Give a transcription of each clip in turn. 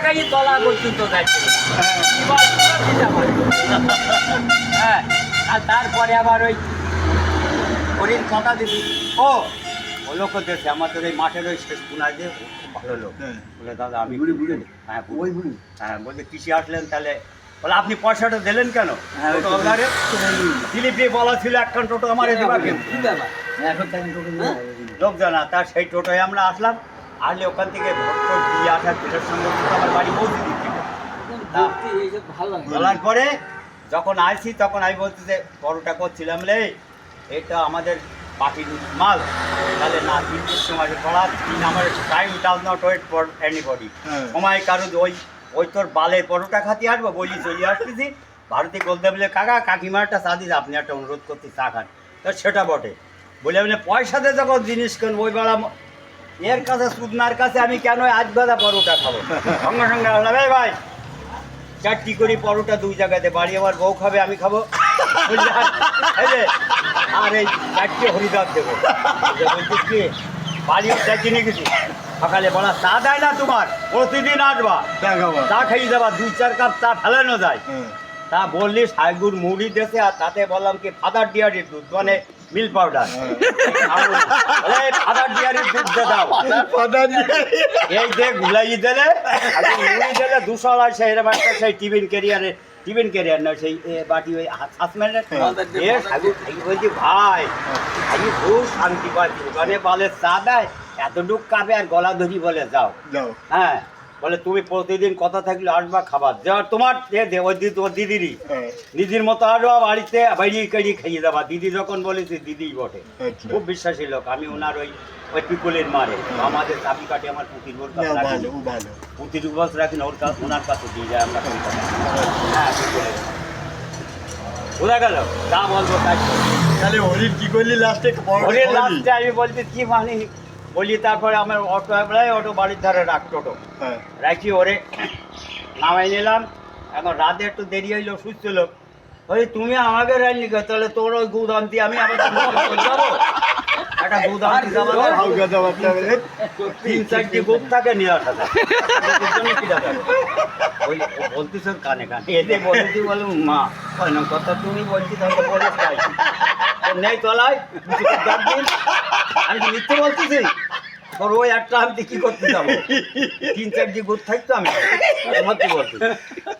টাকাই তলা পর্যন্ত যাচ্ছে। হ্যাঁ আর তারপরে আবার ওই হরিণ কথা দিবি। ও লোক দেখছে আমাদের ওই মাঠের ওই শেষ কোনায় যে ভালো লোক। হ্যাঁ। বলে দাদা আমি বুড়ি, বুড়ি। হ্যাঁ। ওই বুড়ি? হ্যাঁ বলছে কৃষি আসলেন তাহলে? বলে আপনি পয়সাটা দিলেন কেন? হ্যাঁ, দিলীপ বলা ছিল একখান টোটো আমার আয়। লোক জানা তার সেই টোটোয় আমরা আসলাম। আসলে ওখান থেকে ভোট দিয়ে আসার পেটের সঙ্গে আমার বাড়ি পৌঁছে দিচ্ছি। বলার পরে যখন আইছি তখন আমি বলছি যে বড়টা করছিলাম রে এটা আমাদের পাখির মাল। তাহলে না তিনটের সময় পড়া তিন আমার time does not wait for anybody. সময় কারও ওই ওই তোর বালের পরোটা খাতি আসব বলি চলে আসতেছি। ভারতী বলতে বলে কাকা কাকিমার একটা চা দিস আপনি একটা অনুরোধ করতে চা খান। তো সেটা বটে। বলে বলে পয়সাতে যখন জিনিস কেন ওই বেলা এর কাছে সুদনার কাছে আমি কেন আজ বেলা পরোটা খাব? সঙ্গে সঙ্গে আসলাম এই ভাই চারটি করে পরোটা দুই জায়গাতে বাড়ি আমার বউ খাবে আমি খাব। আর এই চারটি হরিদার দেবো। বলছিস কি বাড়িও চারটি নিয়ে সকালে বলা চা দেয় না তোমার? প্রতিদিন আসবা চা খাইয়ে দেবা দুই চার কাপ চা ফেলানো যায়। তা বললি সাইগুর মুড়ি দেশে আর তাতে বললাম কি ফাদার ডিয়ারির দুধ মানে মিল পাউডার। ফাদার ডিয়ারির দুধ দাও। দিয়ে এই যে গুলাই দিলে মুড়ি দিলে দুশো আড়াই সেই এরকম একটা সেই টিফিন ক্যারিয়ারে টিফিন ক্যারিয়ার না সেই এ, বাটি ওই সাগু বলছি ভাই আমি খুব শান্তি পাচ্ছি ওখানে বলে চা দেয় এতটুক কাপে আর গলা ধরি বলে যাও। যাও। হ্যাঁ বলে তুমি প্রতিদিন কথা থাকলে আসবা খাবার যা তোমার ওই দিদি তোমার দিদিরই। হ্যাঁ। দিদির মতো আসবা বাড়িতে বাইরে কাড়ি খাইয়ে দেবা দিদি যখন বলেছে দিদিই বটে। আচ্ছা। খুব বিশ্বাসী লোক। আমি ওনার ওই ওই পিকুলের মারে আমাদের চাবি কাটে আমার পুঁতির ওর কাছে পুঁতির উপস রাখি ওর কাছে ওনার কাছে দিয়ে যায় আমরা হ্যাঁ বোঝা গেল? যা বলব তাই। তাহলে হরিণ কি করলি লাস্টে ওরে লাস্টে আমি বলছি কি মানে বলি তারপরে আমার অটো বেলায় অটো বাড়ির ধারে রাখ টোটো হ্যাঁ। রাখি ওরে নামাই নিলাম। এখন রাতে একটু দেরি হইল সুস্থ লোক ওই তুমি আমাকে রাইলি কে তাহলে তোর ওই গুদ আনতি আমি আবার যাব? একটা তিন চারটি থাকে নিয়ে আসা? ওই বলতিস কানে কানে। এতে বলেছি বলে মা কথা তুমি বলছি তাহলে বলে ওর তলায় আমি মিথ্যে বলতেছি? তোর ওই একটা আমি কি করতে যাব? তিন চারটি গুড় থাকতো আমি। তোমার কি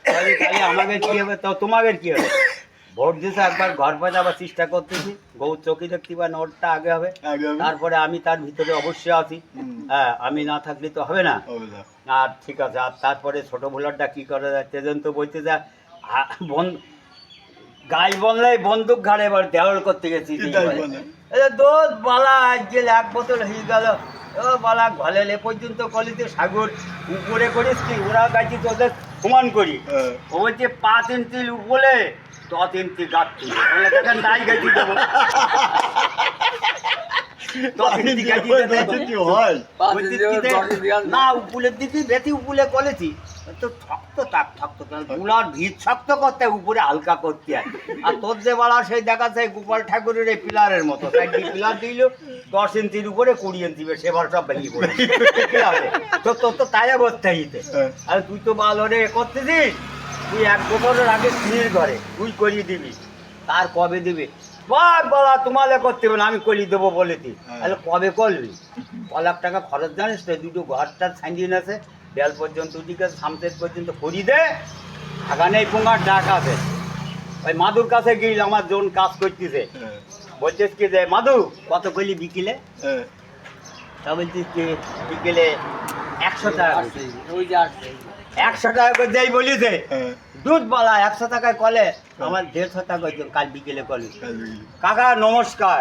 তাহলে আমাদের কি হবে? তো তোমাদের কি হবে? ভোট দিতে একবার ঘর বাজাবার চেষ্টা করতেছি। বউ চোখে দেখতে পায় নোটটা আগে হবে। তারপরে আমি তার ভিতরে অবশ্যই আছি। হ্যাঁ আমি না থাকলে তো হবে না। আর ঠিক আছে আর তারপরে ছোট ভোলারটা কি করে যায়? যেন তো বলতে যা আ- বন গাই বললে বন্দুক ঘাড়ে এবার দেওয়াল করতে গেছি তাই? দোষ বালা আজকে এক বোতল হয়ে গেল ও বালা ঘলে লে পর্যন্ত কলিতে সাগর উপরে করিস কি? ওরা গাছি তোদের সমান করি। হ্যাঁ। ও বলছে পাঁচ ইঞ্চি উপরে দশ ইঞ্চি গাছ দেখেন তাই গাছি দেবো দশ ইঞ্চি গাছি দেবো কি হয় বলছি কি দে- না উপলের দিকে বেশি উপলে করেছি তো শক্ত তাক শক্তগুলার ভিত শক্ত করতে উপরে হালকা করতে হয়। আর তোর যে বলা সেই দেখা যায় গোপাল ঠাকুরের এই পিলারের মতো। পিলার দিল দশ ইঞ্চির উপরে কুড়ি ইঞ্চি সেবার সব ভেঙে পড়ে। তো তোর তো তাই অবস্থা হিতে। হ্যাঁ। আর তুই তো ভালো রে করতেছিস? তুই এক বছরের আগে স্ত্রীর ঘরে তুই করিয়ে দিবি। তার কবে দিবি? বলা তোমালে করতে হবে না আমি করিয়ে দেবো বলেছি হ্যাঁ। তাহলে কবে করবি? ক লাখ টাকা খরচ জানিস তো দুটো ঘরটা সাইন্ডিন আছে বেল পর্যন্ত দিকে সামসেদ পর্যন্ত করি দে। আগানে পুঙ্গার ডাক আছে। ওই মাদুর কাছে গিয়ে আমার জোন কাজ করতেছে। হ্যাঁ। বলছিস কি যে মাদু কত করলি বিকিলে? হ্যাঁ। তা বলছিস কি বিকেলে একশো টাকা একশো টাকা করে দেই বলিছে। হ্যাঁ। দুধ বলা একশো টাকায় কলে আমার দেড়শো টাকা হইতো, কাল বিকেলে কলি। কাকা নমস্কার।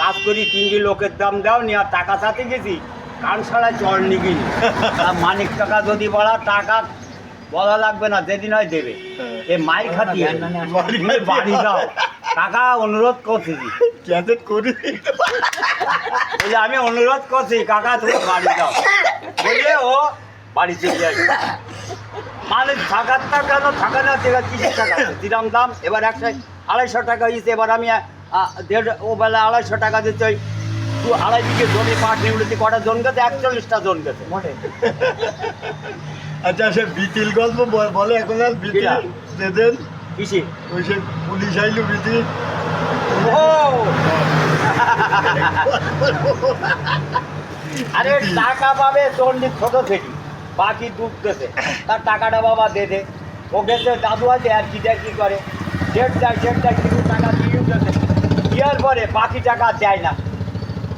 কাজ করি তিনটি লোকের দাম দাও নি আর টাকা সাথে গেছি। কান সারা চল নিগি। মানিক টাকা যদি বলা টাকা বলা লাগবে না যেদিন হয় দেবে। হ্যাঁ। এ মাই খাতি। বাড়ি দাও টাকা অনুরোধ করছি। করি? আমি অনুরোধ করছি কাকা তুমি বাড়ি দাও বলে ও বাড়ি চলে আসবে। মানে থাকারটা কেন? থাকা না দেখা কিছু টাকা। দিলাম দাম এবার একশো আড়াইশো টাকা হয়েছে এবার আমি দেড় ও বেলা আড়াইশো টাকা দিতে ওই দু আড়াই বিঘে জমি পাট নিউলিতে কটা জন গেছে? একচল্লিশটা জন গেছে। আচ্ছা সে বিতিল গল্প বলে এখন আর বিতিল? দেদেন কিসে? ওই সে পুলিশ আইলো বিতিল। ও আরে টাকা পাবে চন্ডি ছোট থেকে বাকি দেবে তার টাকাটা বাবা দে দে। ও গেছে, দাদু আছে, আর কি দেয়, কি করে? ডেট দেয় ডেট দেয় কিছু টাকা দিয়ে দেবে দেওয়ার পরে বাকি টাকা দেয় না।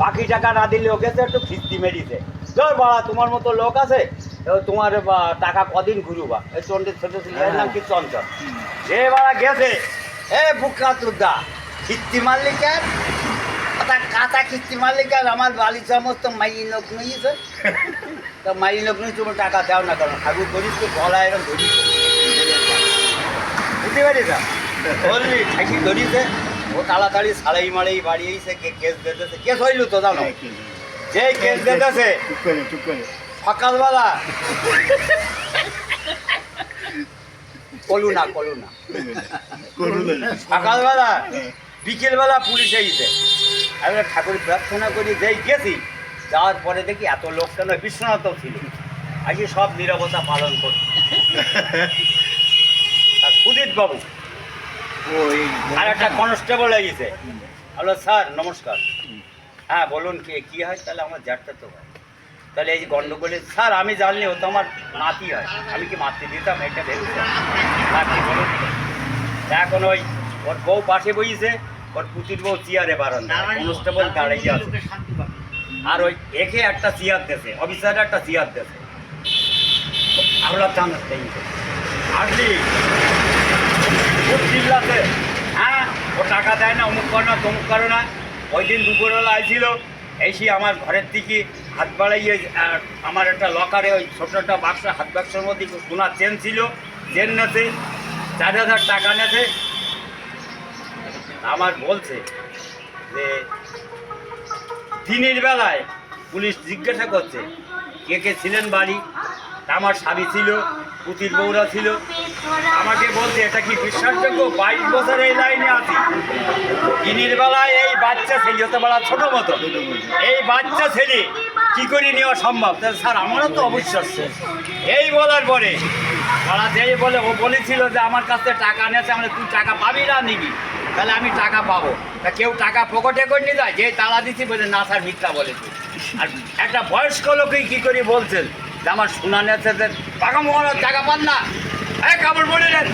বাকি টাকা না দিলে ও গেছে, একটু খিস্তি মেরিছে। ধর বাড়া, তোমার মতো লোক আছে তোমার টাকা কদিন ঘুরুবা? এই চন্ডির ছোট ছেলের নাম কি চঞ্চল? যে বাড়া গেছে। এ বুকা তুদা, খিস্তি মারলি কেন? কাতা কিস্তি মারলে কেন? আমার বালি সমস্ত মাই লোক নিয়েছে তা মাই লোক নিয়ে তুমি টাকা দাও না কেন? ঠাকুর করিস তো গলা এরকম ধরিস। বুঝতে পারিস বললি ঠাকি ধরিছে। ও তাড়াতাড়ি সারাই মারাই বাড়ি এসে কে কেস দিতেছে কেস হইল তো জানো? যে কেস দিতেছে সকালবেলা কলু না কলু না সকালবেলা বিকেলবেলা পুলিশ এসেছে। আমি ঠাকুর প্রার্থনা করি যেই গেছি যাওয়ার পরে দেখি এত লোক কেন বিশ্বনাথও ছিল। আজকে সব নিরবতা পালন করছে। আর সুদীপ বাবু ওই আর একটা কনস্টেবল এসেছে হ্যালো স্যার নমস্কার। হ্যাঁ বলুন কি কী হয়? তাহলে আমার জ্যাঠটা তো হয়। তাহলে এই যে গন্ডগোলে স্যার আমি জানলে ও তো আমার নাতি হয়। আমি কি মাতৃ দিতাম? এটা ভেবেছি হ্যাঁ বলুন? এখন ওই ওর বউ পাশে বইছে ওর পুতির বউ চেয়ারে বারান কনস্টেবল দাঁড়িয়ে আছে। আর ওই একে একটা চেয়ার দেছে, অফিসার একটা চেয়ার দেছে। আমরা জানার আসলি। খুব হ্যাঁ ও টাকা দেয় না, অমুক করে না, তমুক করে না। ওই দিন দুপুরবেলা আইছিল, এসে আমার ঘরের দিকে হাত বাড়াইয়ে আমার একটা লকারে ওই ছোটো একটা বাক্স হাত বাক্সের মধ্যে সোনার চেন ছিল চেন নেছে, চার হাজার টাকা নেছে। আমার বলছে যে দিনের বেলায় পুলিশ জিজ্ঞাসা করছে, কে কে ছিলেন বাড়ি? আমার স্বামী ছিল, পুতির বউরা ছিল। আমাকে বলছে, এটা কি বিশ্বাসযোগ্য? বাইশ বছর এই লাইনে আছি। দিনের বেলায় এই বাচ্চা ছেলে, হতে বলা ছোট মতো। এই বাচ্চা ছেলে কি করে নেওয়া সম্ভব? তা স্যার, আমারও তো অবিশ্বাস্য। এই বলার পরে তারা যেই বলে, ও বলেছিল যে, আমার কাছ থেকে টাকা নিয়েছে আমরা তুই টাকা পাবি না, নিবি। তাহলে আমি টাকা পাবো। তা কেউ টাকা পকেটে করে নিয়ে যায়, যে তালা দিচ্ছি বলে না স্যার, মিথ্যা বলেছে। আর একটা বয়স্ক লোকই কী করে বলছেন? যে আমার নেছে যে টাকা মহারাজ, টাকা পান না। এই কাপড় পরে নেন।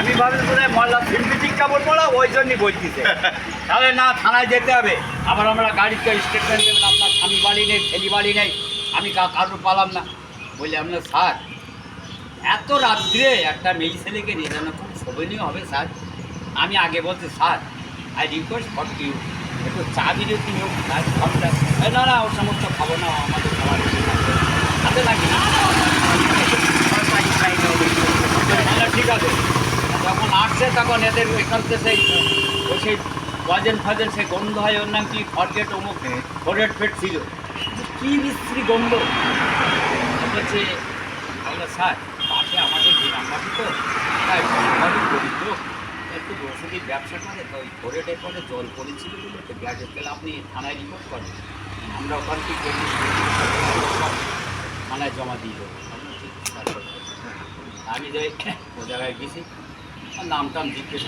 আমি ভাবলাম বোধহয় মহল্লা সিম্পিটিক কাপড় পরা, ওই জন্যই বলতেছে। তাহলে না, থানায় যেতে হবে। আবার আমরা গাড়িতে স্টেটমেন্ট দেবেন আপনার স্বামী বাড়ি নেই, ছেলে বাড়ি নেই। আমি কারোর পালাম না। বলি আমরা স্যার, এত রাত্রে একটা মেয়ে ছেলেকে নিয়ে যেন খুব শোভনীয় হবে, স্যার। আমি আগে বলছি, sir I request for you একটু চা দিলে তুমি স্যার না না, ওর সমস্ত খাব না আমাদের খাবার হাতে লাগে না? ঠিক আছে। যখন আসছে, তখন এদের ওইখান থেকে সেই, ওই সেই ওয়াজেন ফাজেন, সেই গন্ধ হয়, ওর নাম কি? ফরগেট অমুক ফরগেট ফেট ছিল। কি মিস্ত্রি গন্ধ! আমরা স্যার, পাশে আমাদের গ্রামবাসী তো, তাই একটু ওষুধের ব্যবসা করে ওই ফোরেটের পরে জল পড়েছিল বলে তো গ্যাসের তেল আপনি থানায় রিপোর্ট করেন। আমরা ওখান থেকে থানায় জমা দিয়ে দেবো। আমি যাই ও জায়গায় গেছি নাম টাম জিজ্ঞেস